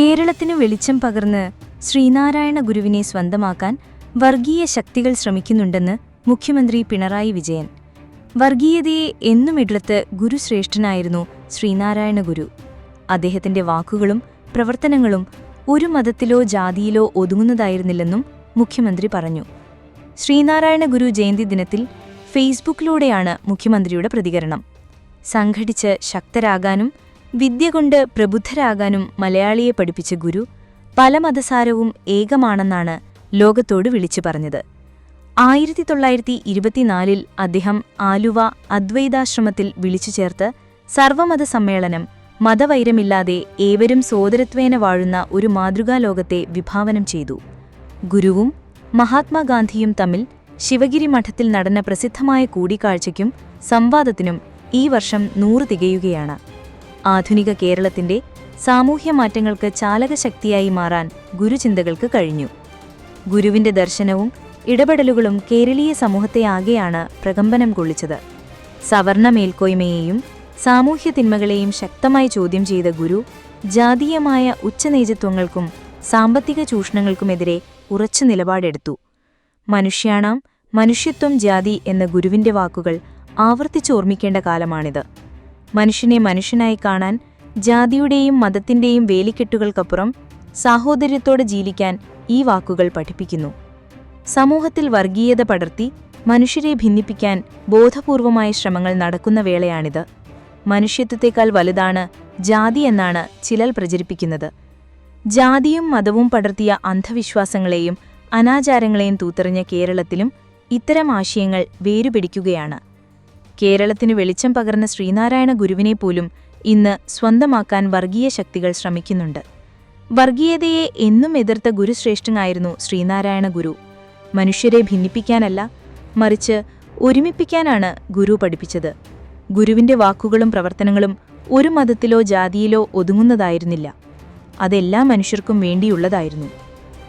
കേരളത്തിനു വെളിച്ചം പകർന്ന് ശ്രീനാരായണ ഗുരുവിനെ സ്വന്തമാക്കാൻ വർഗീയ ശക്തികൾ ശ്രമിക്കുന്നുണ്ടെന്ന് മുഖ്യമന്ത്രി പിണറായി വിജയൻ. വർഗീയതയെ എന്നും ഇടത്ത് ഗുരുശ്രേഷ്ഠനായിരുന്നു ശ്രീനാരായണ ഗുരു. അദ്ദേഹത്തിന്റെ വാക്കുകളും പ്രവർത്തനങ്ങളും ഒരു മതത്തിലോ ജാതിയിലോ ഒതുങ്ങുന്നതായിരുന്നില്ലെന്നും മുഖ്യമന്ത്രി പറഞ്ഞു. ശ്രീനാരായണ ഗുരു ജയന്തി ദിനത്തിൽ ഫേസ്ബുക്കിലൂടെയാണ് മുഖ്യമന്ത്രിയുടെ പ്രതികരണം. സംഘടിച്ച് ശക്തരാകാനും വിദ്യ കൊണ്ട് പ്രബുദ്ധരാകാനും മലയാളിയെ പഠിപ്പിച്ച ഗുരു പല മതസാരവും ഏകമാണെന്നാണ് ലോകത്തോട് വിളിച്ചു പറഞ്ഞത്. ആയിരത്തി തൊള്ളായിരത്തി ഇരുപത്തിനാലിൽ അദ്ദേഹം ആലുവ അദ്വൈതാശ്രമത്തിൽ വിളിച്ചു ചേർത്ത് സർവമത സമ്മേളനം മതവൈരമില്ലാതെ ഏവരും സോദരത്വേന വാഴുന്ന ഒരു മാതൃകാലോകത്തെ വിഭാവനം ചെയ്തു. ഗുരുവും മഹാത്മാഗാന്ധിയും തമ്മിൽ ശിവഗിരി മഠത്തിൽ നടന്ന പ്രസിദ്ധമായ കൂടിക്കാഴ്ചയ്ക്കും സംവാദത്തിനും ഈ വർഷം നൂറ് തികയുകയാണ്. ആധുനിക കേരളത്തിന്റെ സാമൂഹ്യ മാറ്റങ്ങൾക്ക് ചാലകശക്തിയായി മാറാൻ ഗുരുചിന്തകൾക്ക് കഴിഞ്ഞു. ഗുരുവിന്റെ ദർശനവും ഇടപെടലുകളും കേരളീയ സമൂഹത്തെ ആകെയാണ് പ്രകമ്പനം കൊള്ളിച്ചത്. സവർണ മേൽക്കോയ്മയെയും സാമൂഹ്യ തിന്മകളെയും ശക്തമായി ചോദ്യം ചെയ്ത ഗുരു ജാതീയമായ ഉച്ചനേജത്വങ്ങൾക്കും സാമ്പത്തിക ചൂഷണങ്ങൾക്കുമെതിരെ ഉറച്ചു നിലപാടെടുത്തു. മനുഷ്യാണാം മനുഷ്യത്വം ജാതി എന്ന ഗുരുവിന്റെ വാക്കുകൾ ആവർത്തിച്ചോർമ്മിക്കേണ്ട കാലമാണിത്. മനുഷ്യനെ മനുഷ്യനായി കാണാൻ ജാതിയുടെയും മതത്തിന്റെയും വേലിക്കെട്ടുകൾക്കപ്പുറം സാഹോദര്യത്തോടെ ജീവിക്കാൻ ഈ വാക്കുകൾ പഠിപ്പിക്കുന്നു. സമൂഹത്തിൽ വർഗീയത പടർത്തി മനുഷ്യരെ ഭിന്നിപ്പിക്കാൻ ബോധപൂർവമായ ശ്രമങ്ങൾ നടക്കുന്ന വേളയാണിത്. മനുഷ്യത്വത്തെക്കാൾ വലുതാണ് ജാതി എന്നാണ് ചിലർ പ്രചരിപ്പിക്കുന്നത്. ജാതിയും മതവും പടർത്തിയ അന്ധവിശ്വാസങ്ങളെയും അനാചാരങ്ങളെയും തൂത്തെറിഞ്ഞ കേരളത്തിലും ഇത്തരം ആശയങ്ങൾ വേരുപിടിക്കുകയാണ്. കേരളത്തിനു വെളിച്ചം പകർന്ന ശ്രീനാരായണ ഗുരുവിനെ പോലും ഇന്ന് സ്വന്തമാക്കാൻ വർഗീയ ശക്തികൾ ശ്രമിക്കുന്നുണ്ട്. വർഗീയതയെ എന്നും എതിർത്ത ഗുരുശ്രേഷ്ഠനായിരുന്നു ശ്രീനാരായണ ഗുരു. മനുഷ്യരെ ഭിന്നിപ്പിക്കാനല്ല മറിച്ച് ഒരുമിപ്പിക്കാനാണ് ഗുരു പഠിപ്പിച്ചത്. ഗുരുവിന്റെ വാക്കുകളും പ്രവർത്തനങ്ങളും ഒരു മതത്തിലോ ജാതിയിലോ ഒതുങ്ങുന്നതായിരുന്നില്ല. അതെല്ലാ മനുഷ്യർക്കും വേണ്ടിയുള്ളതായിരുന്നു.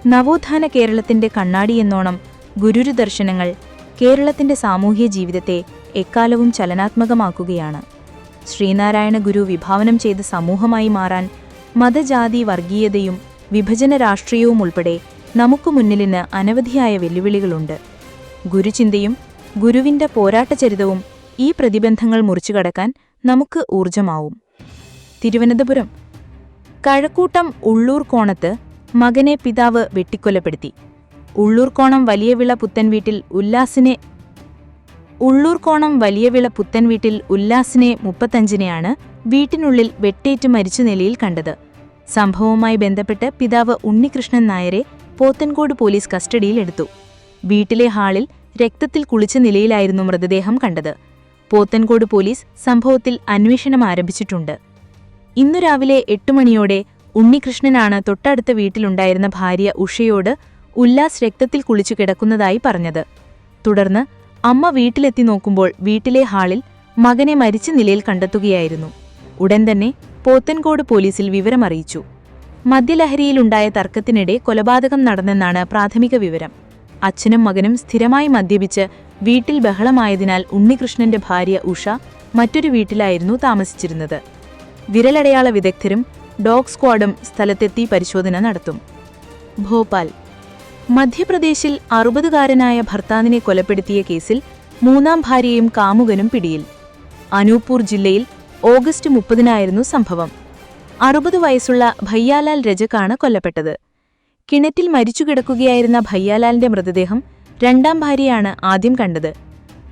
നവോത്ഥാന കേരളത്തിന്റെ കണ്ണാടി എന്നോണം ഗുരുരു ദർശനങ്ങൾ കേരളത്തിന്റെ സാമൂഹ്യ ജീവിതത്തെ എക്കാലവും ചലനാത്മകമാക്കുകയാണ്. ശ്രീനാരായണ ഗുരു വിഭാവനം ചെയ്ത സമൂഹമായി മാറാൻ മതജാതി വർഗീയതയും വിഭജന രാഷ്ട്രീയവും ഉൾപ്പെടെ നമുക്ക് മുന്നിലിന് അനവധിയായ വെല്ലുവിളികളുണ്ട്. ഗുരുചിന്തയും ഗുരുവിന്റെ പോരാട്ടചരിതവും ഈ പ്രതിബന്ധങ്ങൾ മുറിച്ചു കടക്കാൻ നമുക്ക് ഊർജമാവും തിരുവനന്തപുരം. കഴക്കൂട്ടം ഉള്ളൂർ കോണത്ത് മകനെ പിതാവ് വെട്ടിക്കൊലപ്പെടുത്തി. ഉള്ളൂർക്കോണം വലിയവിള പുത്തൻവീട്ടിൽ ഉല്ലാസിനെ ഉള്ളൂർക്കോണം വലിയവിള പുത്തൻവീട്ടിൽ ഉല്ലാസിനെ മുപ്പത്തഞ്ചിനെയാണ് വീട്ടിനുള്ളിൽ വെട്ടേറ്റ് മരിച്ച നിലയിൽ കണ്ടത്. സംഭവവുമായി ബന്ധപ്പെട്ട് പിതാവ് ഉണ്ണികൃഷ്ണൻ നായരെ പോത്തൻകോട് പോലീസ് കസ്റ്റഡിയിലെടുത്തു വീട്ടിലെ ഹാളിൽ രക്തത്തിൽ കുളിച്ച നിലയിലായിരുന്നു മൃതദേഹം കണ്ടത്. പോത്തൻകോട് പോലീസ് സംഭവത്തിൽ അന്വേഷണം ആരംഭിച്ചിട്ടുണ്ട്. ഇന്നു രാവിലെ എട്ടു മണിയോടെ ഉണ്ണികൃഷ്ണനാണ് തൊട്ടടുത്ത വീട്ടിലുണ്ടായിരുന്ന ഭാര്യ ഉഷയോട് ഉല്ലാസ് രക്തത്തിൽ കുളിച്ചു കിടക്കുന്നതായി പറഞ്ഞത്. തുടർന്ന് അമ്മ വീട്ടിലെത്തി നോക്കുമ്പോൾ വീട്ടിലെ ഹാളിൽ മകനെ മരിച്ച നിലയിൽ കണ്ടെത്തുകയായിരുന്നു. ഉടൻ തന്നെ പോത്തൻകോട് പോലീസിൽ വിവരമറിയിച്ചു. മദ്യലഹരിയിലുണ്ടായ തർക്കത്തിനിടെ കൊലപാതകം നടന്നെന്നാണ് പ്രാഥമിക വിവരം. അച്ഛനും മകനും സ്ഥിരമായി മദ്യപിച്ച് വീട്ടിൽ ബഹളമായതിനാൽ ഉണ്ണികൃഷ്ണന്റെ ഭാര്യ ഉഷ മറ്റൊരു വീട്ടിലായിരുന്നു താമസിച്ചിരുന്നത്. വിരലടയാള വിദഗ്ധരും ഡോഗ് സ്ക്വാഡും സ്ഥലത്തെത്തി പരിശോധന നടത്തും. ഭോപ്പാൽ മധ്യപ്രദേശിൽ അറുപതുകാരനായ ഭർത്താവിനെ കൊലപ്പെടുത്തിയ കേസിൽ മൂന്നാം ഭാര്യയും കാമുകനും പിടിയിൽ. അനൂപ്പൂർ ജില്ലയിൽ ഓഗസ്റ്റ് മുപ്പതിനായിരുന്നു സംഭവം. അറുപത് വയസ്സുള്ള ഭയ്യാലാൽ രജക്കാണ് കൊല്ലപ്പെട്ടത്. കിണറ്റിൽ മരിച്ചു കിടക്കുകയായിരുന്ന ഭയ്യാലാലിന്റെ മൃതദേഹം രണ്ടാം ഭാര്യയാണ് ആദ്യം കണ്ടത്.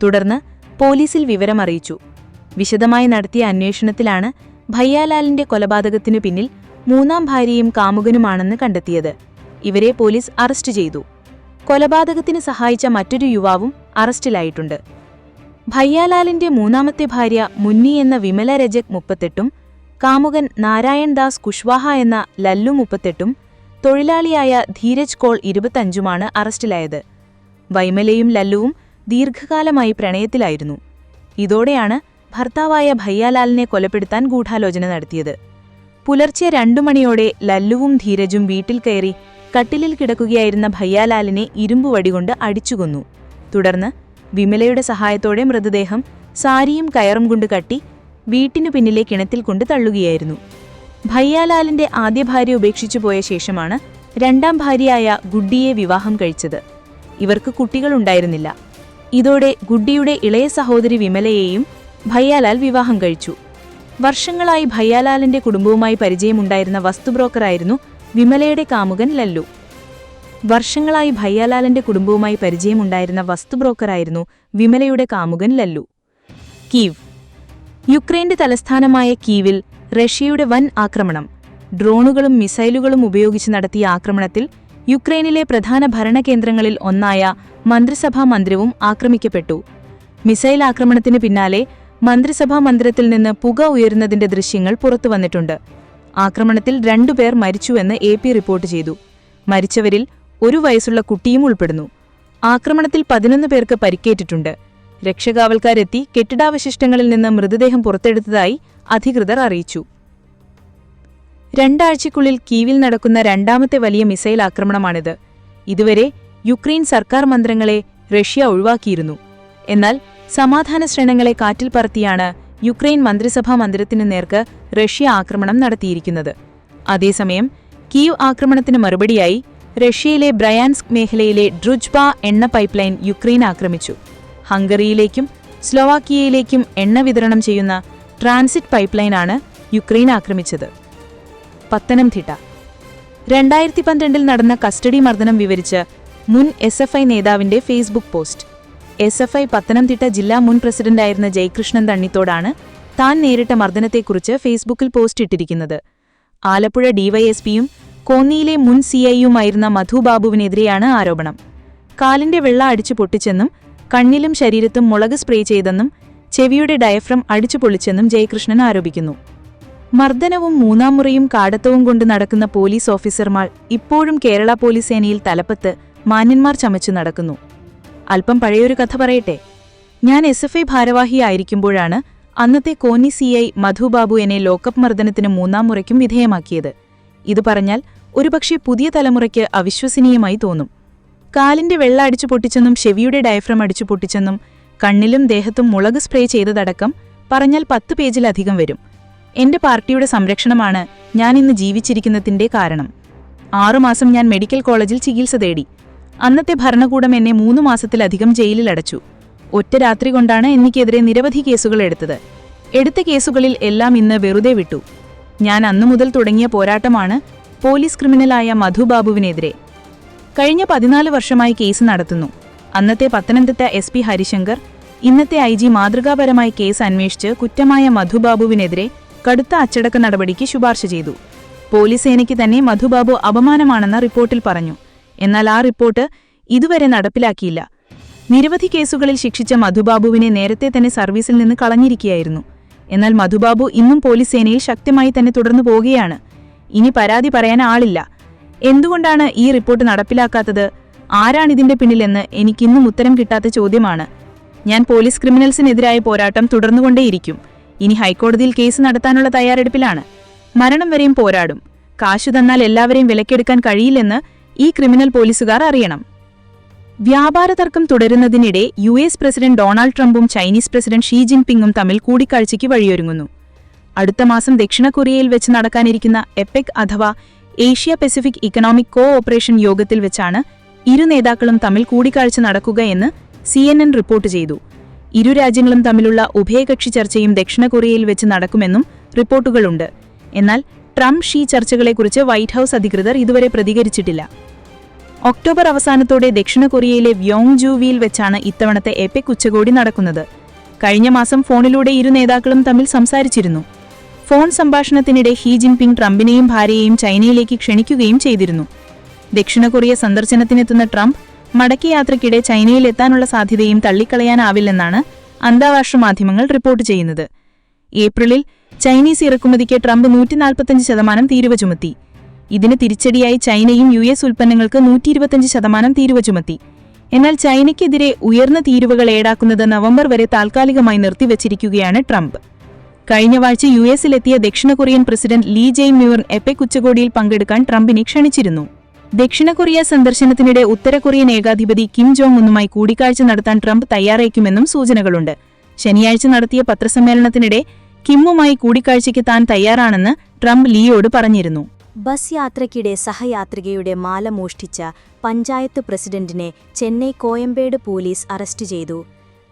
തുടർന്ന് പോലീസിൽ വിവരമറിയിച്ചു. വിശദമായി നടത്തിയ അന്വേഷണത്തിലാണ് ഭയ്യാലാലിന്റെ കൊലപാതകത്തിനു പിന്നിൽ മൂന്നാം ഭാര്യയും കാമുകനുമാണെന്ന് കണ്ടെത്തിയത്. ഇവരെ പോലീസ് അറസ്റ്റ് ചെയ്തു. കൊലപാതകത്തിന് സഹായിച്ച മറ്റൊരു യുവാവും അറസ്റ്റിലായിട്ടുണ്ട്. ഭയ്യാലാലിന്റെ മൂന്നാമത്തെ ഭാര്യ മുന്നി എന്ന വിമല രജക് മുപ്പത്തെട്ടും കാമുകൻ നാരായൺ ദാസ് കുഷ്വാഹ എന്ന ലല്ലു മുപ്പത്തെട്ടും തൊഴിലാളിയായ ധീരജ് കോൾ ഇരുപത്തഞ്ചുമാണ് അറസ്റ്റിലായത്. വൈമലയും ലല്ലുവും ദീർഘകാലമായി പ്രണയത്തിലായിരുന്നു. ഇതോടെയാണ് ഭർത്താവായ ഭയ്യാലാലിനെ കൊലപ്പെടുത്താൻ ഗൂഢാലോചന നടത്തിയത്. പുലർച്ചെ രണ്ടു മണിയോടെ ലല്ലുവും ധീരജും വീട്ടിൽ കയറി കട്ടിലിൽ കിടക്കുകയായിരുന്ന ഭയ്യാലാലിനെ ഇരുമ്പുവടികൊണ്ട് അടിച്ചുകൊന്നു. തുടർന്ന് വിമലയുടെ സഹായത്തോടെ മൃതദേഹം സാരിയും കയറും കൊണ്ട് കട്ടി വീട്ടിനു പിന്നിലെ കിണറ്റിൽ കൊണ്ട് തള്ളുകയായിരുന്നു. ഭയ്യാലാലിന്റെ ആദ്യ ഭാര്യ ഉപേക്ഷിച്ചു പോയ ശേഷമാണ് രണ്ടാം ഭാര്യയായ ഗുഡ്ഡിയെ വിവാഹം കഴിച്ചത്. ഇവർക്ക് കുട്ടികളുണ്ടായിരുന്നില്ല ഇതോടെ ഗുഡ്ഡിയുടെ ഇളയ സഹോദരി വിമലയെയും ഭയ്യാലാൽ വിവാഹം കഴിച്ചു. വർഷങ്ങളായി ഭയ്യാലാലിന്റെ കുടുംബവുമായി പരിചയമുണ്ടായിരുന്ന വസ്തുബ്രോക്കറായിരുന്നു വിമലയുടെ കാമുകൻ ലല്ലു. വർഷങ്ങളായി ഭയ്യാലാലന്റെ കുടുംബവുമായി പരിചയമുണ്ടായിരുന്ന വസ്തു ബ്രോക്കറായിരുന്നു വിമലയുടെ കാമുകൻ ലല്ലു. കീവ്. യുക്രൈന്റെ തലസ്ഥാനമായ കീവിൽ റഷ്യയുടെ വൻ ആക്രമണം. ഡ്രോണുകളും മിസൈലുകളും ഉപയോഗിച്ച് നടത്തിയ ആക്രമണത്തിൽ യുക്രൈനിലെ പ്രധാന ഭരണകേന്ദ്രങ്ങളിൽ ഒന്നായ മന്ത്രിസഭാ മന്ദിരവും ആക്രമിക്കപ്പെട്ടു. മിസൈൽ ആക്രമണത്തിന് പിന്നാലെ മന്ത്രിസഭാ മന്ദിരത്തിൽ നിന്ന് പുക ഉയരുന്നതിന്റെ ദൃശ്യങ്ങൾ പുറത്തുവന്നിട്ടുണ്ട്. ആക്രമണത്തിൽ രണ്ടുപേർ മരിച്ചുവെന്ന് എ പി റിപ്പോർട്ട് ചെയ്തു. മരിച്ചവരിൽ ഒരു വയസ്സുള്ള കുട്ടിയും ഉൾപ്പെടുന്നു. ആക്രമണത്തിൽ പതിനൊന്ന് പേർക്ക് പരിക്കേറ്റിട്ടുണ്ട്. രക്ഷകാവൽക്കാരെത്തി കെട്ടിടാവശിഷ്ടങ്ങളിൽ നിന്ന് മൃതദേഹം പുറത്തെടുത്തതായി അധികൃതർ അറിയിച്ചു. രണ്ടാഴ്ചയ്ക്കുള്ളിൽ കീവിൽ നടക്കുന്ന രണ്ടാമത്തെ വലിയ മിസൈൽ ആക്രമണമാണിത്. ഇതുവരെ യുക്രൈൻ സർക്കാർ മന്ത്രങ്ങളെ റഷ്യ ഒഴിവാക്കിയിരുന്നു. എന്നാൽ സമാധാന ശ്രേണങ്ങളെ കാറ്റിൽ പറത്തിയാണ് യുക്രൈൻ മന്ത്രിസഭാ മന്ദിരത്തിനു നേർക്ക് റഷ്യ ആക്രമണം നടത്തിയിരിക്കുന്നത്. അതേസമയം കീവ് ആക്രമണത്തിന് മറുപടിയായി റഷ്യയിലെ ബ്രയാൻസ്ക് മേഖലയിലെ ഡ്രുജ്ബ എണ്ണ പൈപ്പ്ലൈൻ യുക്രൈൻ ആക്രമിച്ചു. ഹംഗറിയിലേക്കും സ്ലോവാക്കിയയിലേക്കും എണ്ണ വിതരണം ചെയ്യുന്ന ട്രാൻസിറ്റ് പൈപ്പ്ലൈനാണ് യുക്രൈൻ ആക്രമിച്ചത്. പത്തനംതിട്ട. രണ്ടായിരത്തി പന്ത്രണ്ടിൽ നടന്ന കസ്റ്റഡി മർദ്ദനം വിവരിച്ച് മുൻ എസ് നേതാവിന്റെ Facebook post. S F I Pathanamthitta ജില്ലാ മുൻ പ്രസിഡന്റായിരുന്ന ജയകൃഷ്ണൻ തണ്ണിത്തോടാണ് താൻ നേരിട്ട മർദ്ദനത്തെക്കുറിച്ച് ഫേസ്ബുക്കിൽ പോസ്റ്റ് ഇട്ടിരിക്കുന്നത്. ആലപ്പുഴ ഡിവൈഎസ്പിയും കോന്നിയിലെ മുൻ സിഐയുമായിരുന്ന മധുബാബുവിനെതിരെയാണ് ആരോപണം. കാലിന്റെ വെള്ള അടിച്ചു പൊട്ടിച്ചെന്നും കണ്ണിലും ശരീരത്തും മുളക് സ്പ്രേ ചെയ്തെന്നും ചെവിയുടെ ഡയഫ്രം അടിച്ചു പൊളിച്ചെന്നും ജയകൃഷ്ണൻ ആരോപിക്കുന്നു. മർദ്ദനവും മൂന്നാം മുറയും കാടത്തവും കൊണ്ട് നടക്കുന്ന പോലീസ് ഓഫീസർമാർ ഇപ്പോഴും കേരള പോലീസ് സേനയിൽ തലപ്പത്ത് മാന്യന്മാർ ചമച്ചു നടക്കുന്നു. അല്പം പഴയൊരു കഥ പറയട്ടെ. ഞാൻ എസ് എഫ് ഐ ഭാരവാഹിയായിരിക്കുമ്പോഴാണ് അന്നത്തെ കോന്നി സി ഐ മധുബാബു എന്നെ ലോക്കപ്പ് മർദ്ദനത്തിന് മൂന്നാം മുറയ്ക്കും വിധേയമാക്കിയത്. ഇത് പറഞ്ഞാൽ ഒരുപക്ഷെ പുതിയ തലമുറയ്ക്ക് അവിശ്വസനീയമായി തോന്നും. കാലിന്റെ വെള്ള അടിച്ചു പൊട്ടിച്ചെന്നും ചെവിയുടെ ഡയഫ്രം അടിച്ചു പൊട്ടിച്ചെന്നും കണ്ണിലും ദേഹത്തും മുളക് സ്പ്രേ ചെയ്തതടക്കം പറഞ്ഞാൽ പത്ത് പേജിലധികം വരും. എന്റെ പാർട്ടിയുടെ സംരക്ഷണമാണ് ഞാൻ ഇന്ന് ജീവിച്ചിരിക്കുന്നതിന്റെ കാരണം. ആറുമാസം ഞാൻ മെഡിക്കൽ കോളേജിൽ ചികിത്സ തേടി. അന്നത്തെ ഭരണകൂടം എന്നെ മൂന്നു മാസത്തിലധികം ജയിലിലടച്ചു. ഒറ്റ രാത്രി കൊണ്ടാണ് എനിക്കെതിരെ നിരവധി കേസുകൾ എടുത്തത്. എടുത്ത കേസുകളിൽ എല്ലാം ഇന്ന് വെറുതെ വിട്ടു. ഞാൻ അന്നു മുതൽ തുടങ്ങിയ പോരാട്ടമാണ് പോലീസ് ക്രിമിനലായ മധുബാബുവിനെതിരെ കഴിഞ്ഞ പതിനാല് വർഷമായി കേസ് നടത്തുന്നു. അന്നത്തെ പത്തനംതിട്ട എസ് പി ഹരിശങ്കർ ഇന്നത്തെ ഐ ജി മാതൃകാപരമായി കേസ് അന്വേഷിച്ച് കുറ്റമായ മധുബാബുവിനെതിരെ കടുത്ത അച്ചടക്ക നടപടിക്ക് ശുപാർശ ചെയ്തു. പോലീസ് സേനയ്ക്ക് തന്നെ മധുബാബു അപമാനമാണെന്ന റിപ്പോർട്ടിൽ പറഞ്ഞു. എന്നാൽ ആ റിപ്പോർട്ട് ഇതുവരെ നടപ്പിലാക്കിയില്ല. നിരവധി കേസുകളിൽ ശിക്ഷിച്ച മധുബാബുവിനെ നേരത്തെ തന്നെ സർവീസിൽ നിന്ന് കളഞ്ഞിരിക്കുകയായിരുന്നു. എന്നാൽ മധുബാബു ഇന്നും പോലീസ് സേനയിൽ ശക്തമായി തന്നെ തുടർന്നു പോവുകയാണ്. ഇനി പരാതി പറയാൻ ആളില്ല. എന്തുകൊണ്ടാണ് ഈ റിപ്പോർട്ട് നടപ്പിലാക്കാത്തത്? ആരാണിതിന്റെ പിന്നിലെന്ന് എനിക്കിന്നും ഉത്തരം കിട്ടാത്ത ചോദ്യമാണ്. ഞാൻ പോലീസ് ക്രിമിനൽസിനെതിരായ പോരാട്ടം തുടർന്നുകൊണ്ടേയിരിക്കും. ഇനി ഹൈക്കോടതിയിൽ കേസ് നടത്താനുള്ള തയ്യാറെടുപ്പിലാണ്. മരണം വരെയും പോരാടും. കാശു തന്നാൽ എല്ലാവരെയും വിലക്കെടുക്കാൻ കഴിയില്ലെന്ന് ഈ ക്രിമിനൽ പോലീസുകാർ അറിയണം. വ്യാപാര തർക്കം തുടരുന്നതിനിടെ യു എസ് പ്രസിഡന്റ് ഡൊണാൾഡ് ട്രംപും ചൈനീസ് പ്രസിഡന്റ് ഷീ ജിൻപിങ്ങും തമ്മിൽ കൂടിക്കാഴ്ചയ്ക്ക് വഴിയൊരുങ്ങുന്നു. അടുത്ത മാസം ദക്ഷിണ കൊറിയയിൽ വെച്ച് നടക്കാനിരിക്കുന്ന എപെക് അഥവാ Asia Pacific economic cooperation യോഗത്തിൽ വെച്ചാണ് ഇരു നേതാക്കളും തമ്മിൽ കൂടിക്കാഴ്ച നടക്കുക എന്ന് സി റിപ്പോർട്ട് ചെയ്തു. ഇരു രാജ്യങ്ങളും തമ്മിലുള്ള ഉഭയകക്ഷി ചർച്ചയും ദക്ഷിണ കൊറിയയിൽ വെച്ച് നടക്കുമെന്നും റിപ്പോർട്ടുകളുണ്ട്. എന്നാൽ ട്രംപ് ഷീ ചർച്ചകളെക്കുറിച്ച് വൈറ്റ് ഹൌസ് അധികൃതർ ഇതുവരെ പ്രതികരിച്ചിട്ടില്ല. ഒക്ടോബർ അവസാനത്തോടെ ദക്ഷിണ കൊറിയയിലെ വ്യോങ് ജൂവിയിൽ വെച്ചാണ് ഇത്തവണത്തെ എപെക് ഉച്ചകോടി നടക്കുന്നത്. കഴിഞ്ഞ മാസം ഫോണിലൂടെ ഇരു നേതാക്കളും തമ്മിൽ സംസാരിച്ചിരുന്നു. ഫോൺ സംഭാഷണത്തിനിടെ ഹീ ജിൻപിങ് ട്രംപിനെയും ഭാര്യയെയും ചൈനയിലേക്ക് ക്ഷണിക്കുകയും ചെയ്തിരുന്നു. ദക്ഷിണ കൊറിയ സന്ദർശനത്തിനെത്തുന്ന ട്രംപ് മടക്കയാത്രയ്ക്കിടെ ചൈനയിലെത്താനുള്ള സാധ്യതയും തള്ളിക്കളയാനാവില്ലെന്നാണ് അന്താരാഷ്ട്ര മാധ്യമങ്ങൾ റിപ്പോർട്ട് ചെയ്യുന്നത്. ഏപ്രിലിൽ ചൈനീസ് ഇറക്കുമതിക്ക് ട്രംപ് നൂറ്റിനാൽപ്പത്തഞ്ച് ശതമാനം തീരുവ ചുമത്തി. ഇതിന് തിരിച്ചടിയായി ചൈനയും യു എസ് ഉൽപ്പന്നങ്ങൾക്ക് നൂറ്റിയിരുപത്തഞ്ച് ശതമാനം തീരുവ ചുമത്തി. എന്നാൽ ചൈനയ്ക്കെതിരെ ഉയർന്ന തീരുവകൾ ഏടാക്കുന്നത് നവംബർ വരെ താൽക്കാലികമായി നിർത്തിവച്ചിരിക്കുകയാണ് ട്രംപ്. കഴിഞ്ഞ വാഴ്ച യു എസിലെത്തിയ ദക്ഷിണ Korean president Lee Jae Myung APEC ഉച്ചകോടിയിൽ പങ്കെടുക്കാൻ ട്രംപിനെ ക്ഷണിച്ചിരുന്നു. ദക്ഷിണ കൊറിയ സന്ദർശനത്തിനിടെ ഉത്തര കൊറിയൻ ഏകാധിപതി കിം ജോങ് ഉന്നുമായി കൂടിക്കാഴ്ച നടത്താൻ ട്രംപ് തയ്യാറേക്കുമെന്നും സൂചനകളുണ്ട്. ശനിയാഴ്ച നടത്തിയ പത്രസമ്മേളനത്തിനിടെ കിമ്മുമായി കൂടിക്കാഴ്ചയ്ക്ക് താൻ തയ്യാറാണെന്ന് ട്രംപ് ലീയോട് പറഞ്ഞിരുന്നു. ബസ് യാത്രയ്ക്കിടെ സഹയാത്രികയുടെ മാല മോഷ്ടിച്ച പഞ്ചായത്ത് പ്രസിഡന്റിനെ ചെന്നൈ കോയമ്പേട് പോലീസ് അറസ്റ്റ് ചെയ്തു.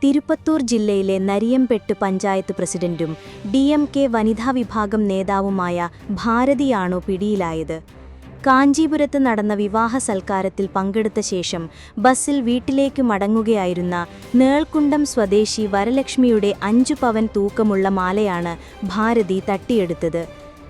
തിരുപ്പത്തൂർ ജില്ലയിലെ നരിയംപെട്ട് പഞ്ചായത്ത് പ്രസിഡന്റും ഡി എം കെ വനിതാ വിഭാഗം നേതാവുമായ ഭാരതിയാണു പിടിയിലായത്. കാഞ്ചീപുരത്ത് നടന്ന വിവാഹ സൽക്കാരത്തിൽ പങ്കെടുത്ത ശേഷം ബസ്സിൽ വീട്ടിലേക്ക് മടങ്ങുകയായിരുന്ന നേൾക്കുണ്ടം സ്വദേശി വരലക്ഷ്മിയുടെ അഞ്ചു പവൻ തൂക്കമുള്ള മാലയാണ് ഭാരതി തട്ടിയെടുത്തത്.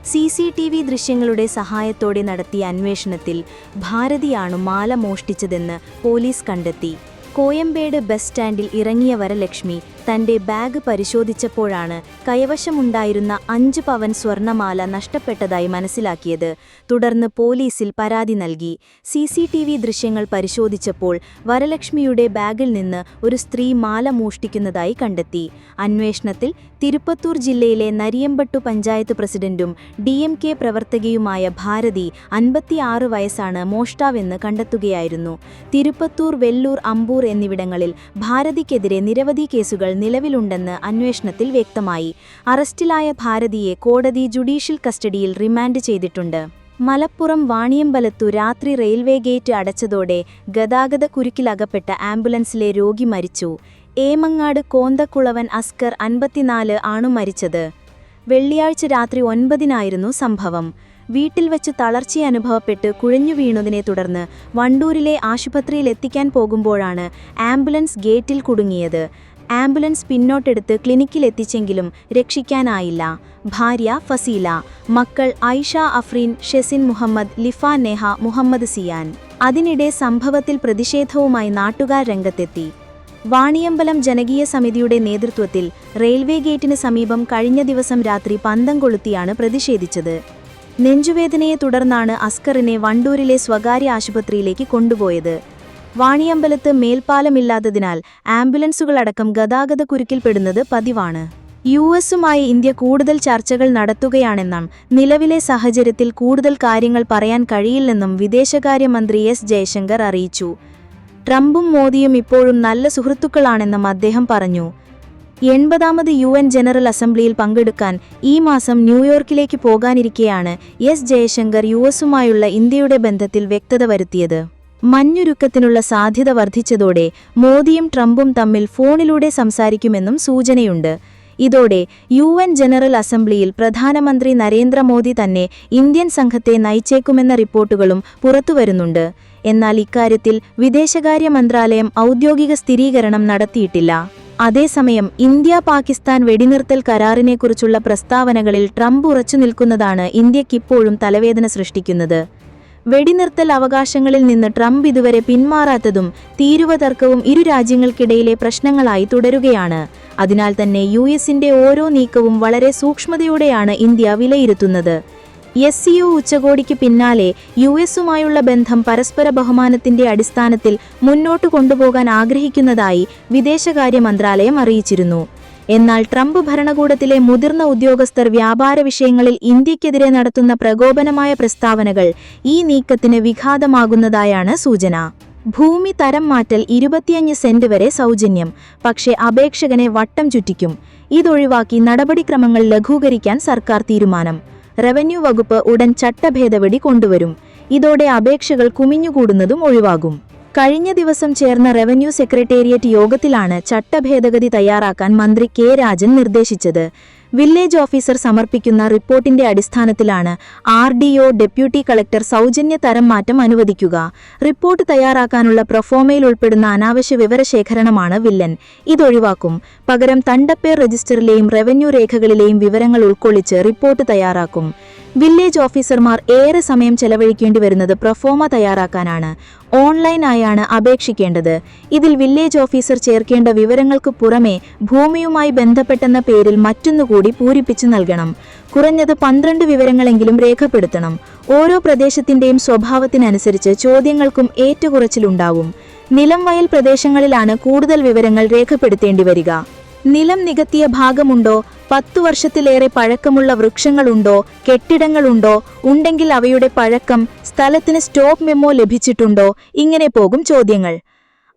സി സി ടി വി ദൃശ്യങ്ങളുടെ സഹായത്തോടെ നടത്തിയ അന്വേഷണത്തിൽ ഭാരതിയാണ് മാല മോഷ്ടിച്ചതെന്ന് പോലീസ് കണ്ടെത്തി. കോയമ്പേട് ബസ് സ്റ്റാൻഡിൽ ഇറങ്ങിയ വരലക്ഷ്മി തന്റെ ബാഗ് പരിശോധിച്ചപ്പോഴാണ് കൈവശമുണ്ടായിരുന്ന അഞ്ച് പവൻ സ്വർണമാല നഷ്ടപ്പെട്ടതായി മനസ്സിലാക്കിയത്. തുടർന്ന് പോലീസിൽ പരാതി നൽകി. സി സി ടി വി ദൃശ്യങ്ങൾ പരിശോധിച്ചപ്പോൾ വരലക്ഷ്മിയുടെ ബാഗിൽ നിന്ന് ഒരു സ്ത്രീ മാല മോഷ്ടിക്കുന്നതായി കണ്ടെത്തി. അന്വേഷണത്തിൽ തിരുപ്പത്തൂർ ജില്ലയിലെ നരിയമ്പട്ടു പഞ്ചായത്ത് പ്രസിഡന്റും ഡി പ്രവർത്തകയുമായ ഭാരതി അൻപത്തിയാറ് വയസ്സാണ് മോഷ്ടാവെന്ന് കണ്ടെത്തുകയായിരുന്നു. തിരുപ്പത്തൂർ വെല്ലൂർ അമ്പൂർ എന്നിവിടങ്ങളിൽ ഭാരതിക്കെതിരെ നിരവധി കേസുകൾ നിലവിലുണ്ടെന്ന് അന്വേഷണത്തിൽ വ്യക്തമായി. അറസ്റ്റിലായ ഭാരതിയെ കോടതി ജുഡീഷ്യൽ കസ്റ്റഡിയിൽ റിമാൻഡ് ചെയ്തിട്ടുണ്ട്. മലപ്പുറം വാണിയമ്പലത്തു രാത്രി റെയിൽവേ ഗേറ്റ് അടച്ചതോടെ ഗതാഗത കുരുക്കിലകപ്പെട്ട ആംബുലൻസിലെ രോഗി മരിച്ചു. ഏമങ്ങാട് കോന്തക്കുളവൻ അസ്കർ അൻപത്തിനാല് ആണു മരിച്ചത്. വെള്ളിയാഴ്ച രാത്രി ഒൻപതിനായിരുന്നു സംഭവം. വീട്ടിൽ വച്ച് തളർച്ചയനുഭവപ്പെട്ട് കുഴഞ്ഞു വീണതിനെ തുടർന്ന് വണ്ടൂരിലെ ആശുപത്രിയിൽ എത്തിക്കാൻ പോകുമ്പോഴാണ് ആംബുലൻസ് ഗേറ്റിൽ കുടുങ്ങിയത്. ആംബുലൻസ് പിന്നോട്ടെടുത്ത് ക്ലിനിക്കിൽ എത്തിച്ചെങ്കിലും രക്ഷിക്കാനായില്ല. ഭാര്യ ഫസീല മക്കൾ ഐഷ അഫ്രീൻ ഷെസിൻ മുഹമ്മദ് ലിഫ നെഹ മുഹമ്മദ് സിയാൻ. അതിനിടെ സംഭവത്തിൽ പ്രതിഷേധവുമായി നാട്ടുകാർ രംഗത്തെത്തി. വാണിയമ്പലം ജനകീയ സമിതിയുടെ നേതൃത്വത്തിൽ റെയിൽവേ ഗേറ്റിന് സമീപം കഴിഞ്ഞ ദിവസം രാത്രി പന്തം കൊളുത്തിയാണ് പ്രതിഷേധിച്ചത്. നെഞ്ചുവേദനയെ തുടർന്നാണ് അസ്കറിനെ വണ്ടൂരിലെ സ്വകാര്യ ആശുപത്രിയിലേക്ക് കൊണ്ടുപോയത്. വാണിയമ്പലത്ത് മേൽപ്പാലമില്ലാത്തതിനാൽ ആംബുലൻസുകളടക്കം ഗതാഗത കുരുക്കിൽപ്പെടുന്നത് പതിവാണ്. യു എസുമായി ഇന്ത്യ കൂടുതൽ ചർച്ചകൾ നടത്തുകയാണെന്നും നിലവിലെ സാഹചര്യത്തിൽ കൂടുതൽ കാര്യങ്ങൾ പറയാൻ കഴിയില്ലെന്നും വിദേശകാര്യമന്ത്രി എസ് ജയശങ്കർ അറിയിച്ചു. ട്രംപും മോദിയും ഇപ്പോഴും നല്ല സുഹൃത്തുക്കളാണെന്നും അദ്ദേഹം പറഞ്ഞു. എൺപതാമത് യു എൻ ജനറൽ അസംബ്ലിയിൽ പങ്കെടുക്കാൻ ഈ മാസം ന്യൂയോർക്കിലേക്ക് പോകാനിരിക്കെയാണ് എസ് ജയശങ്കർ യു എസുമായുള്ള ഇന്ത്യയുടെ ബന്ധത്തിൽ വ്യക്തത വരുത്തിയത്. മഞ്ഞുരുക്കത്തിനുള്ള സാധ്യത വർദ്ധിച്ചതോടെ മോദിയും ട്രംപും തമ്മിൽ ഫോണിലൂടെ സംസാരിക്കുമെന്നും സൂചനയുണ്ട്. ഇതോടെ യു എൻ ജനറൽ അസംബ്ലിയിൽ പ്രധാനമന്ത്രി നരേന്ദ്രമോദി തന്നെ ഇന്ത്യൻ സംഘത്തെ നയിച്ചേക്കുമെന്ന റിപ്പോർട്ടുകളും പുറത്തുവരുന്നുണ്ട്. എന്നാൽ ഇക്കാര്യത്തിൽ വിദേശകാര്യ മന്ത്രാലയം ഔദ്യോഗിക സ്ഥിരീകരണം നടത്തിയിട്ടില്ല. അതേസമയം ഇന്ത്യ പാകിസ്ഥാൻ വെടിനിർത്തൽ കരാറിനെക്കുറിച്ചുള്ള പ്രസ്താവനകളിൽ ട്രംപ് ഉറച്ചു നിൽക്കുന്നതാണ് ഇന്ത്യക്കിപ്പോഴും തലവേദന സൃഷ്ടിക്കുന്നത്. വെടിനിർത്തൽ അവകാശങ്ങളിൽ നിന്ന് ട്രംപ് ഇതുവരെ പിന്മാറാത്തതും തീരുവ തർക്കവും ഇരു രാജ്യങ്ങൾക്കിടയിലെ പ്രശ്നങ്ങളായി തുടരുകയാണ്. അതിനാൽ തന്നെ യു എസിന്റെ ഓരോ നീക്കവും വളരെ സൂക്ഷ്മതയോടെയാണ് ഇന്ത്യ വിലയിരുത്തുന്നത്. എസ് സി ഒ ഉച്ചകോടിക്ക് പിന്നാലെ യു എസുമായുള്ള ബന്ധം പരസ്പര ബഹുമാനത്തിന്റെ അടിസ്ഥാനത്തിൽ മുന്നോട്ട് കൊണ്ടുപോകാൻ ആഗ്രഹിക്കുന്നതായി വിദേശകാര്യ മന്ത്രാലയം അറിയിച്ചിരുന്നു. എന്നാൽ ട്രംപ് ഭരണകൂടത്തിലെ മുതിർന്ന ഉദ്യോഗസ്ഥർ വ്യാപാര വിഷയങ്ങളിൽ ഇന്ത്യക്കെതിരെ നടത്തുന്ന പ്രകോപനമായ പ്രസ്താവനകൾ ഈ നീക്കത്തിന് വിഘാതമാകുന്നതായാണ് സൂചന. ഭൂമി തരം മാറ്റൽ ഇരുപത്തിയഞ്ച് സെന്റ് വരെ സൗജന്യം. പക്ഷേ അപേക്ഷകനെ വട്ടം ചുറ്റിക്കും. ഇതൊഴിവാക്കി നടപടിക്രമങ്ങൾ ലഘൂകരിക്കാൻ സർക്കാർ തീരുമാനം. റവന്യൂ വകുപ്പ് ഉടൻ ചട്ടഭേദപടി കൊണ്ടുവരും. ഇതോടെ അപേക്ഷകൾ കുമിഞ്ഞുകൂടുന്നതും ഒഴിവാകും. കഴിഞ്ഞ ദിവസം ചേർന്ന റവന്യൂ സെക്രട്ടേറിയറ്റ് യോഗത്തിലാണ് ചട്ടഭേദഗതി തയ്യാറാക്കാൻ മന്ത്രി കെ രാജൻ നിർദ്ദേശിച്ചത്. വില്ലേജ് ഓഫീസർ സമർപ്പിക്കുന്ന റിപ്പോർട്ടിന്റെ അടിസ്ഥാനത്തിലാണ് R D O deputy collector സൗജന്യ തരം മാറ്റം അനുവദിക്കുക. റിപ്പോർട്ട് തയ്യാറാക്കാനുള്ള പ്രൊഫോമയിൽ ഉൾപ്പെടുന്ന അനാവശ്യ വിവരശേഖരണമാണ് വില്ലൻ. ഇതൊഴിവാക്കും. പകരം തണ്ടപ്പേർ രജിസ്റ്ററിലെയും റവന്യൂ രേഖകളിലെയും വിവരങ്ങൾ ഉൾക്കൊള്ളിച്ച് റിപ്പോർട്ട് തയ്യാറാക്കും. വില്ലേജ് ഓഫീസർമാർ ഏറെ സമയം ചെലവഴിക്കേണ്ടി വരുന്നത് പ്രൊഫോമ തയ്യാറാക്കാനാണ്. ഓൺലൈനായാണ് അപേക്ഷിക്കേണ്ടത്. ഇതിൽ വില്ലേജ് ഓഫീസർ ചേർക്കേണ്ട വിവരങ്ങൾക്ക് പുറമെ ഭൂമിയുമായി ബന്ധപ്പെട്ടെന്ന പേരിൽ മറ്റൊന്നുകൂടി പൂരിപ്പിച്ചു നൽകണം. കുറഞ്ഞത് പന്ത്രണ്ട് വിവരങ്ങളെങ്കിലും രേഖപ്പെടുത്തണം. ഓരോ പ്രദേശത്തിന്റെയും സ്വഭാവത്തിനനുസരിച്ച് ചോദ്യങ്ങൾക്കും ഏറ്റുകുറച്ചിലുണ്ടാവും നിലം വയൽ പ്രദേശങ്ങളിലാണ് കൂടുതൽ വിവരങ്ങൾ രേഖപ്പെടുത്തേണ്ടി വരിക. നിലം നികത്തിയ ഭാഗമുണ്ടോ? പത്തു വർഷത്തിലേറെ പഴക്കമുള്ള വൃക്ഷങ്ങളുണ്ടോ? കെട്ടിടങ്ങളുണ്ടോ? ഉണ്ടെങ്കിൽ അവയുടെ പഴക്കം സ്ഥലത്തിന് സ്റ്റോപ്പ് മെമ്മോ ലഭിച്ചിട്ടുണ്ടോ? ഇങ്ങനെ പോകും ചോദ്യങ്ങൾ.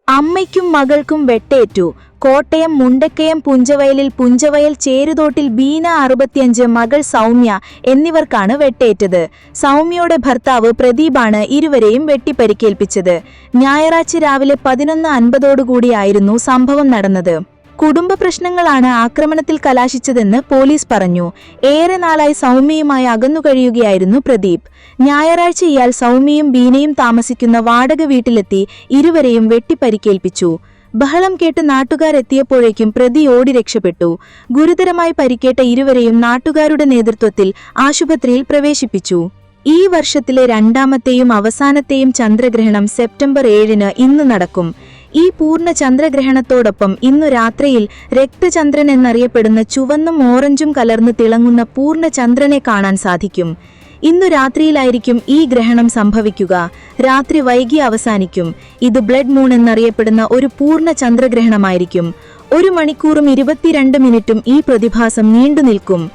അമ്മയ്ക്കും മകൾക്കും വെട്ടേറ്റു. കോട്ടയം മുണ്ടക്കയം പുഞ്ചവയലിൽ പുഞ്ചവയൽ ചേരുതോട്ടിൽ ബീന അറുപത്തിയഞ്ച് മകൾ സൗമ്യ എന്നിവർക്കാണ് വെട്ടേറ്റത്. സൗമ്യയുടെ ഭർത്താവ് പ്രദീപാണ് ഇരുവരെയും വെട്ടിപ്പരിക്കേൽപ്പിച്ചത്. ഞായറാഴ്ച രാവിലെ പതിനൊന്ന് അൻപതോടുകൂടിയായിരുന്നു സംഭവം നടന്നത്. കുടുംബ പ്രശ്നങ്ങളാണ് ആക്രമണത്തിൽ കലാശിച്ചതെന്ന് പോലീസ് പറഞ്ഞു. ഏറെ നാളായി സൗമ്യയുമായി അകന്നു കഴിയുകയായിരുന്നു പ്രദീപ്. ഞായറാഴ്ച ഇയാൾ സൗമ്യയും ബീനയും താമസിക്കുന്ന വാടക വീട്ടിലെത്തി ഇരുവരെയും വെട്ടിപ്പരിക്കേൽപ്പിച്ചു. ബഹളം കേട്ട് നാട്ടുകാരെത്തിയപ്പോഴേക്കും പ്രതി ഓടി രക്ഷപ്പെട്ടു. ഗുരുതരമായി പരിക്കേട്ട ഇരുവരെയും നാട്ടുകാരുടെ നേതൃത്വത്തിൽ ആശുപത്രിയിൽ പ്രവേശിപ്പിച്ചു. ഈ വർഷത്തിലെ രണ്ടാമത്തെയും അവസാനത്തെയും ചന്ദ്രഗ്രഹണം സെപ്റ്റംബർ ഏഴിന് ഇന്ന് നടക്കും. ഈ പൂർണ ചന്ദ്രഗ്രഹണത്തോടൊപ്പം ഇന്നു രാത്രിയിൽ രക്തചന്ദ്രൻ എന്നറിയപ്പെടുന്ന ചുവന്നും ഓറഞ്ചും കലർന്ന് തിളങ്ങുന്ന പൂർണ ചന്ദ്രനെ കാണാൻ സാധിക്കും. ഇന്നു രാത്രിയിലായിരിക്കും ഈ ഗ്രഹണം സംഭവിക്കുക. രാത്രി വൈകി അവസാനിക്കും. ഇത് ബ്ലഡ് മൂൺ എന്നറിയപ്പെടുന്ന ഒരു പൂർണ ചന്ദ്രഗ്രഹണമായിരിക്കും. ഒരു മണിക്കൂറും ഇരുപത്തിരണ്ട് മിനിറ്റും ഈ പ്രതിഭാസം നീണ്ടു നിൽക്കും.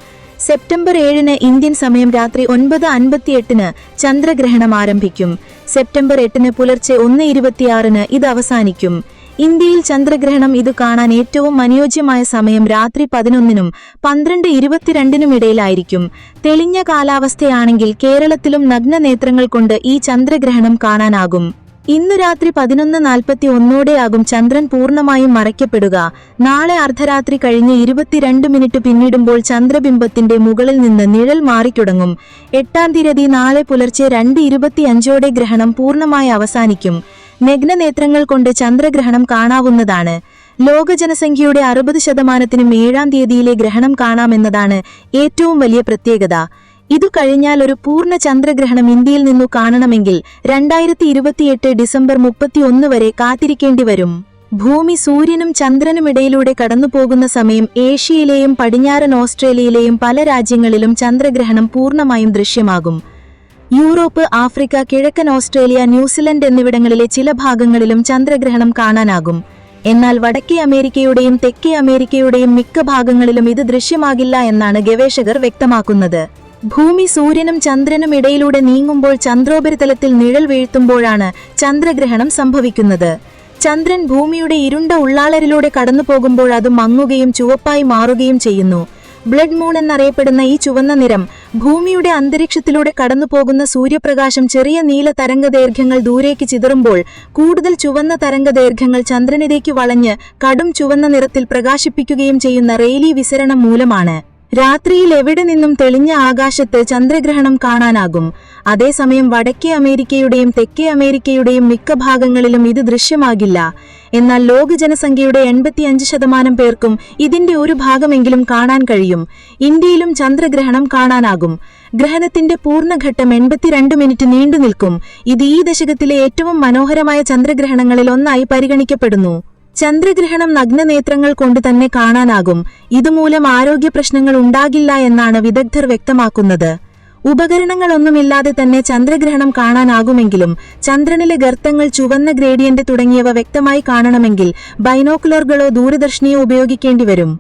സെപ്റ്റംബർ ഏഴിന് ഇന്ത്യൻ സമയം രാത്രി ഒൻപത് അൻപത്തിയെട്ടിന് ചന്ദ്രഗ്രഹണം ആരംഭിക്കും. സെപ്റ്റംബർ എട്ടിന് പുലർച്ചെ ഒന്ന് ഇരുപത്തിയാറിന് ഇത് അവസാനിക്കും. ഇന്ത്യയിൽ ചന്ദ്രഗ്രഹണം ഇത് കാണാൻ ഏറ്റവും അനുയോജ്യമായ സമയം രാത്രി പതിനൊന്നിനും പന്ത്രണ്ട് ഇരുപത്തിരണ്ടിനും ഇടയിലായിരിക്കും. തെളിഞ്ഞ കാലാവസ്ഥയാണെങ്കിൽ കേരളത്തിലും നഗ്നനേത്രങ്ങൾ കൊണ്ട് ഈ ചന്ദ്രഗ്രഹണം കാണാനാകും. ഇന്നു രാത്രി പതിനൊന്ന് നാൽപ്പത്തി ഒന്നോടെയാകും ചന്ദ്രൻ പൂർണമായും മറയ്ക്കപ്പെടുക. നാളെ അർദ്ധരാത്രി കഴിഞ്ഞ് ഇരുപത്തിരണ്ട് മിനിറ്റ് പിന്നിടുമ്പോൾ ചന്ദ്രബിംബത്തിന്റെ മുകളിൽ നിന്ന് നിഴൽ മാറിത്തുടങ്ങും. എട്ടാം തീയതി നാളെ പുലർച്ചെ രണ്ട് ഇരുപത്തിയഞ്ചോടെ ഗ്രഹണം പൂർണമായി അവസാനിക്കും. നഗ്നനേത്രങ്ങൾ കൊണ്ട് ചന്ദ്രഗ്രഹണം കാണാവുന്നതാണ്. ലോക ജനസംഖ്യയുടെ അറുപത് ശതമാനത്തിനും ഏഴാം തീയതിയിലെ ഗ്രഹണം കാണാമെന്നതാണ് ഏറ്റവും വലിയ പ്രത്യേകത. ഇതു കഴിഞ്ഞാൽ ഒരു പൂർണ ചന്ദ്രഗ്രഹണം ഇന്ത്യയിൽ നിന്നു കാണണമെങ്കിൽ രണ്ടായിരത്തി ഇരുപത്തിയെട്ട് ഡിസംബർ മുപ്പത്തിയൊന്ന് വരെ കാത്തിരിക്കേണ്ടി വരും. ഭൂമി സൂര്യനും ചന്ദ്രനുമിടയിലൂടെ കടന്നുപോകുന്ന സമയം ഏഷ്യയിലെയും പടിഞ്ഞാറൻ ഓസ്ട്രേലിയയിലെയും പല രാജ്യങ്ങളിലും ചന്ദ്രഗ്രഹണം പൂർണമായും ദൃശ്യമാകും. യൂറോപ്പ് ആഫ്രിക്ക കിഴക്കൻ ഓസ്ട്രേലിയ ന്യൂസിലൻഡ് എന്നിവിടങ്ങളിലെ ചില ഭാഗങ്ങളിലും ചന്ദ്രഗ്രഹണം കാണാനാകും. എന്നാൽ വടക്കേ അമേരിക്കയുടെയും തെക്കേ അമേരിക്കയുടെയും മിക്ക ഭാഗങ്ങളിലും ഇത് ദൃശ്യമാകില്ല എന്നാണ് ഗവേഷകർ വ്യക്തമാക്കുന്നത്. ഭൂമി സൂര്യനും ചന്ദ്രനും ഇടയിലൂടെ നീങ്ങുമ്പോൾ ചന്ദ്രോപരിതലത്തിൽ നിഴൽ വീഴ്ത്തുമ്പോഴാണ് ചന്ദ്രഗ്രഹണം സംഭവിക്കുന്നത്. ചന്ദ്രൻ ഭൂമിയുടെ ഇരുണ്ട ഉള്ളാളരിലൂടെ കടന്നു പോകുമ്പോൾ അത് മങ്ങുകയും ചുവപ്പായി മാറുകയും ചെയ്യുന്നു. ബ്ലഡ് മൂൺ എന്നറിയപ്പെടുന്ന ഈ ചുവന്ന നിറം ഭൂമിയുടെ അന്തരീക്ഷത്തിലൂടെ കടന്നുപോകുന്ന സൂര്യപ്രകാശം ചെറിയ നീല തരംഗദൈർഘ്യങ്ങൾ ദൂരേക്ക് ചിതറുമ്പോൾ കൂടുതൽ ചുവന്ന തരംഗദൈർഘ്യങ്ങൾ ചന്ദ്രനിലേക്ക് വളഞ്ഞ് കടും ചുവന്ന നിറത്തിൽ പ്രകാശിപ്പിക്കുകയും ചെയ്യുന്ന റെയിലി വിസരണം മൂലമാണ്. രാത്രിയിൽ എവിടെ നിന്നും തെളിഞ്ഞ ആകാശത്ത് ചന്ദ്രഗ്രഹണം കാണാനാകും. അതേസമയം വടക്കേ അമേരിക്കയുടെയും തെക്കേ അമേരിക്കയുടെയും മിക്ക ഭാഗങ്ങളിലും ഇത് ദൃശ്യമാകില്ല. എന്നാൽ ലോക ജനസംഖ്യയുടെ എൺപത്തിയഞ്ച് ശതമാനം പേർക്കും ഇതിന്റെ ഒരു ഭാഗമെങ്കിലും കാണാൻ കഴിയും. ഇന്ത്യയിലും ചന്ദ്രഗ്രഹണം കാണാനാകും. ഗ്രഹണത്തിന്റെ പൂർണഘട്ടം എൺപത്തിരണ്ട് മിനിറ്റ് നീണ്ടു നിൽക്കും. ഇത് ഈ ദശകത്തിലെ ഏറ്റവും മനോഹരമായ ചന്ദ്രഗ്രഹണങ്ങളിൽ ഒന്നായി പരിഗണിക്കപ്പെടുന്നു. ചന്ദ്രഗ്രഹണം നഗ്നനേത്രങ്ങൾ കൊണ്ട് തന്നെ കാണാനാകും. ഇതുമൂലം ആരോഗ്യ പ്രശ്നങ്ങൾ ഉണ്ടാകില്ല എന്നാണ് വിദഗ്ധർ വ്യക്തമാക്കുന്നത്. ഉപകരണങ്ങളൊന്നുമില്ലാതെ തന്നെ ചന്ദ്രഗ്രഹണം കാണാനാകുമെങ്കിലും ചന്ദ്രനിലെ ഗർത്തങ്ങൾ ചുവന്ന ഗ്രേഡിയന്റ് തുടങ്ങിയവ വ്യക്തമായി കാണണമെങ്കിൽ ബൈനോക്കുലറുകളോ ദൂരദർശിനിയോ ഉപയോഗിക്കേണ്ടി വരും